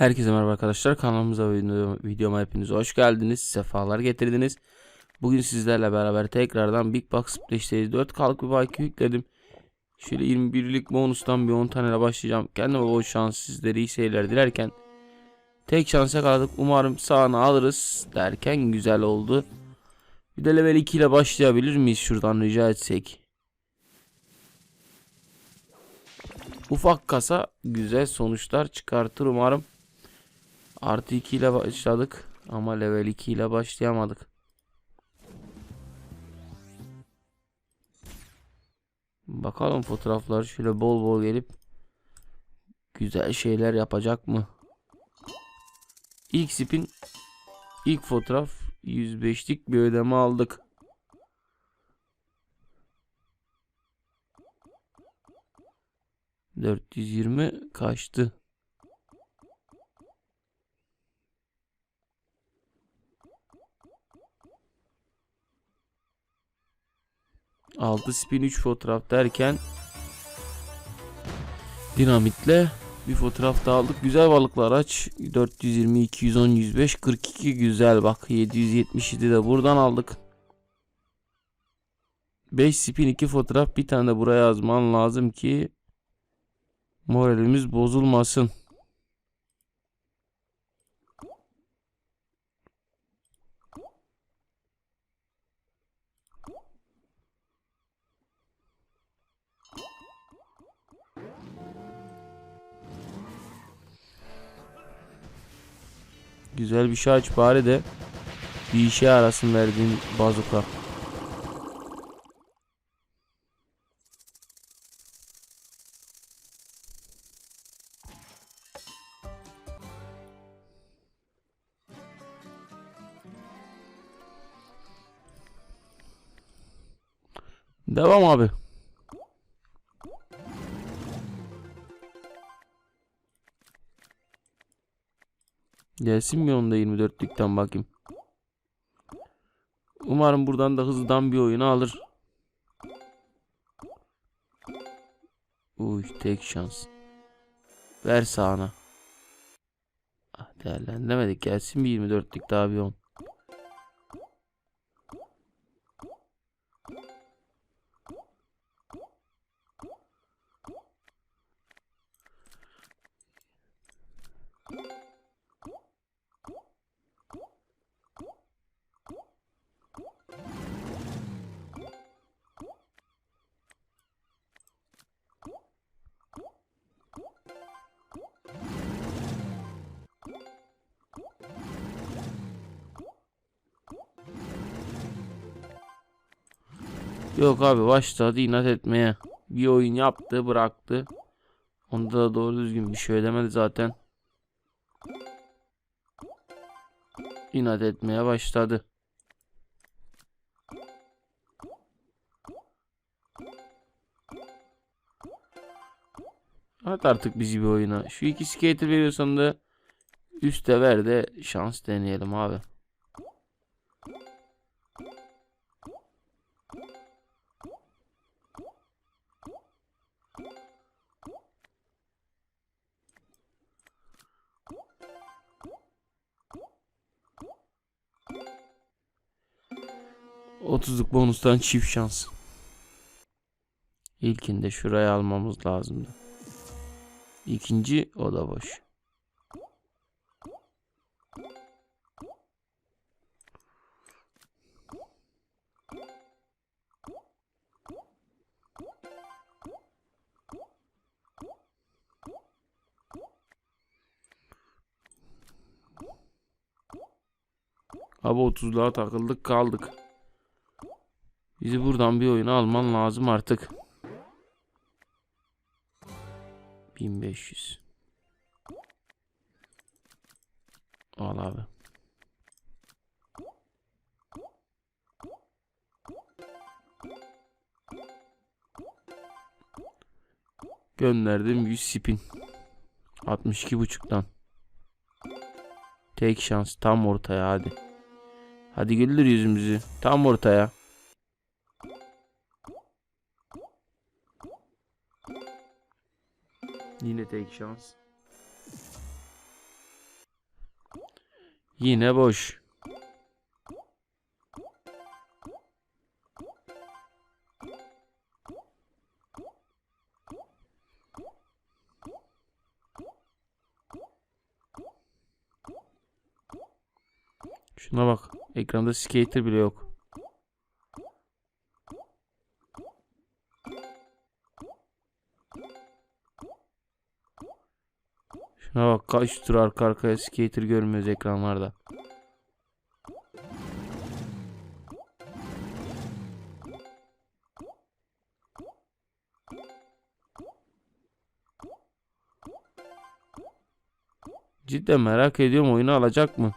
Herkese merhaba arkadaşlar. Kanalımıza ve video- videoma hepiniz hoş geldiniz. Sefalar getirdiniz. Bugün sizlerle beraber tekrardan Big Box Splash'teyiz. 4 kalık bir baki yükledim. Şöyle 21'lik bonustan bir 10 taneyle başlayacağım. Kendime bol şans sizlere iyi seyirler dilerken tek şans yakaladık. Umarım sağını alırız derken güzel oldu. Bir de level 2 ile başlayabilir miyiz şuradan rica etsek? Ufak kasa güzel sonuçlar çıkartır umarım. Artı 2 ile başladık ama level 2 ile başlayamadık. Bakalım fotoğraflar şöyle bol bol gelip güzel şeyler yapacak mı? İlk spin ilk fotoğraf 105'lik bir ödeme aldık. Dört yüz yirmi kaçtı? Altı spin 3 fotoğraf derken dinamitle bir fotoğraf daha aldık. Güzel balıklar aç. 420, 210, 105, 42 güzel bak. 777 de buradan aldık. 5 spin 2 fotoğraf bir tane de buraya yazman lazım ki moralimiz bozulmasın. Güzel bir şey aç bari de bir işe yarasın verdiğin bazuka. Devam abi. Gelsin mi onda 24'lükten bakayım. Umarım buradan da hızlıdan bir oyunu alır. Uy tek şans. Ver sağına. Ah, değerlendiremedik. Gelsin bir 24'lük daha bir 10. Yok abi başladı inat etmeye. Bir oyun yaptı bıraktı. Onda da doğru düzgün bir şey ödemedi zaten. İnat etmeye başladı. At artık bizi bir oyuna. Şu iki skater veriyorsan da üste ver de şans deneyelim abi. Otuzluk bonustan çift şans. İlkinde şuraya almamız lazımdı. İkinci o da boş. Abi 30'luğa takıldık kaldık. Bizi buradan bir oyuna alman lazım artık. 1500. Al abi. Gönderdim 100 spin. 62 buçuktan. Tek şans tam ortaya hadi. Hadi güldür yüzümüzü. Tam ortaya. Yine tek şans. Yine boş. Şuna bak. Ekranda skater bile yok. Şuna bak kaç tur arka arkaya skater görmüyoruz ekranlarda. Cidden merak ediyorum oyunu alacak mı?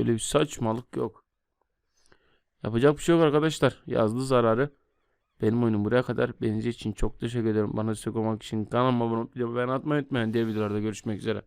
Böyle bir saçmalık yok. Yapacak bir şey yok arkadaşlar. Yazdı zararı. Benim oyunum buraya kadar. Benizi için çok teşekkür ederim. Bana destek olmak için kanalıma abone olup videomu beğen atmayı unutmayın. Diğer videolarda görüşmek üzere.